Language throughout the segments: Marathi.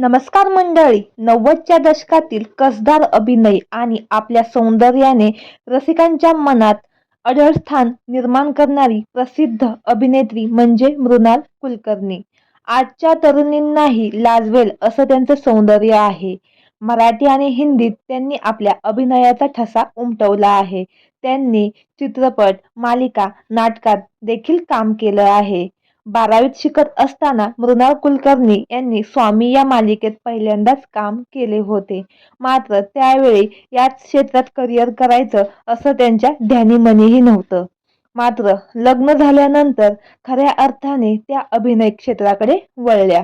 नमस्कार मंडळी. नव्वदच्या दशकातील कसदार अभिनय आणि आपल्या सौंदर्याने रसिकांच्या मनात अढळ स्थान निर्माण करणारी प्रसिद्ध अभिनेत्री म्हणजे मृणाल कुलकर्णी. आजच्या तरुणींनाही लाजवेल असं त्यांचं सौंदर्य आहे. मराठी आणि हिंदीत त्यांनी आपल्या अभिनयाचा ठसा उमटवला आहे. त्यांनी चित्रपट मालिका नाटकात देखील काम केलं आहे. बारावीत शिकत असताना मृणाल कुलकर्णी यांनी स्वामी या मालिकेत पहिल्यांदाच काम केले होते. मात्र त्यावेळी याच क्षेत्रात करिअर करायचं असं त्यांच्या ध्यानीमनीही नव्हतं. मात्र लग्न झाल्यानंतर खऱ्या अर्थाने त्या अभिनय क्षेत्राकडे वळल्या.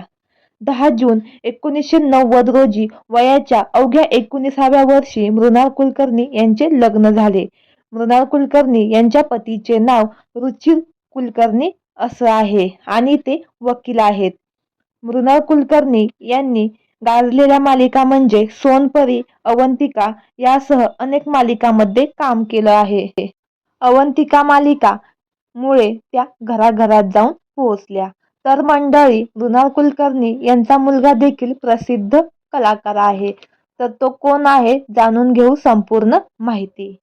दहा जून एकोणीसशे नव्वद रोजी वयाच्या अवघ्या एकोणीसाव्या वर्षी मृणाल कुलकर्णी यांचे लग्न झाले. मृणाल कुलकर्णी यांच्या पतीचे नाव रुचिर कुलकर्णी असं आहे. आणि ते वकील आहेत. मृणाल कुलकर्णी यांनी गाजलेल्या मालिका म्हणजे सोनपरी अवंतिका यासह अनेक मालिकांमध्ये काम केलं आहे. अवंतिका मालिका मुळे त्या घराघरात जाऊन पोहोचल्या. तर मंडळी मृणाल कुलकर्णी यांचा मुलगा देखील प्रसिद्ध कलाकार आहे. तर तो कोण आहे जाणून घेऊ संपूर्ण माहिती.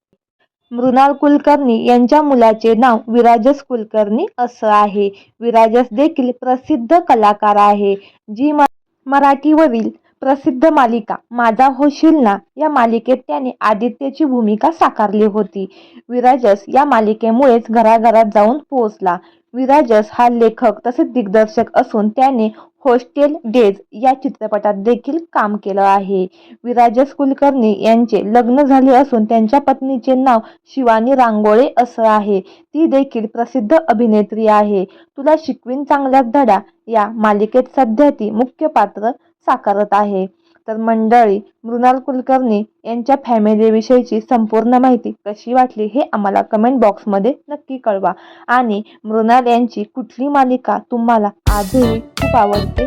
मृणाल कुलकर्णी यांच्या मुलाचे नाव विराजस कुलकर्णी असं आहे. विराजस देखील प्रसिद्ध कलाकार आहे. जी म मराठीवरील प्रसिद्ध मालिका माझा होशील ना या मालिकेत त्याने आदित्यची भूमिका साकारली होती. विराजस या मालिकेमुळेच घराघरात जाऊन पोहोचला. विराजस हा लेखक तसेच दिग्दर्शक असून त्याने हॉस्टेल डेज या चित्रपटात देखील काम केलं आहे. विराजस कुलकर्णी यांचे लग्न झाले असून त्यांच्या पत्नीचे नाव शिवानी रांगोळे असं आहे. ती देखील प्रसिद्ध अभिनेत्री आहे. तुला शिकवीन चांगल्या धडा या मालिकेत सध्या ती मुख्य पात्र साकारत आहे. तर मंडळी मृणाल कुलकर्णी यांच्या फॅमिलीविषयीची संपूर्ण माहिती कशी वाटली हे आम्हाला कमेंट बॉक्समध्ये नक्की कळवा. आणि मृणाल यांची कुठली मालिका तुम्हाला आजही खूप आवडते.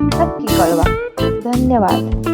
नक्की कळवा. धन्यवाद.